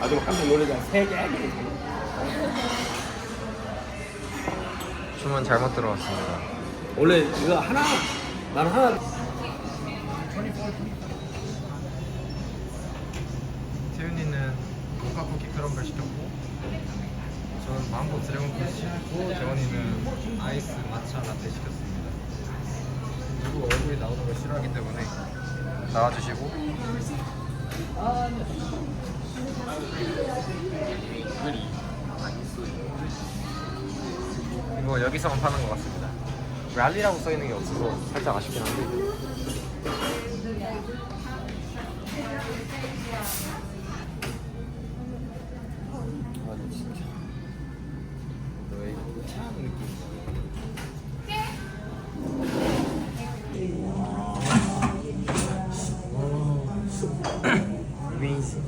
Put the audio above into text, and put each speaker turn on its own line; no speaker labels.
아주 깜짝 놀라잖아. 세 개.
주문 잘못 들어왔습니다.
원래 이거 하나 나는 하나
태윤이는 모카 쿠키 크럼블 시켰고 저는 망고 드래곤 프루트 시켰고 재원이는 아이스 마차 라떼 시켰습니다. 누구 얼굴이 나오는 걸 싫어하기 때문에 나와주시고 이거 여기서만 파는 것 같습니다. 랄리라고 써 있는 게 없어서 살짝 아쉽긴 한데.
아 진짜 너의 참 느낌.
윈스